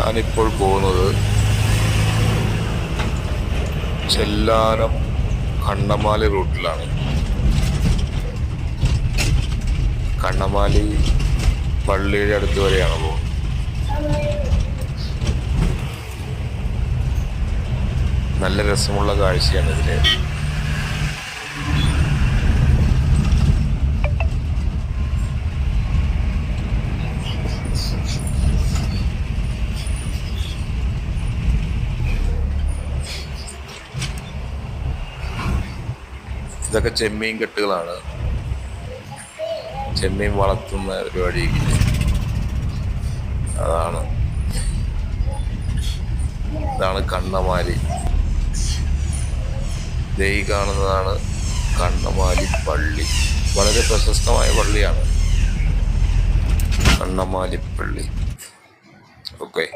ഞാനിപ്പോൾ പോകുന്നത് ചെല്ലാനം കണ്ണമാലി റൂട്ടിലാണ്. കണ്ണമാലി പള്ളിയുടെ അടുത്ത് വരെയാണ് പോകുന്നത്. നല്ല രസമുള്ള കാഴ്ചയാണ് ഇതിലെ. ഇതൊക്കെ ചെമ്മീൻ കെട്ടുകളാണ്. ചെമ്മീൻ വളർത്തുന്ന പരിപാടി. അതാണ്. ഇതാണ് കണ്ണമാലി. ദൈ കാണുന്നതാണ് കണ്ണമാലി പള്ളി. വളരെ പ്രശസ്തമായ പള്ളിയാണ്. കണ്ണമാലി പള്ളി. ഓക്കെ.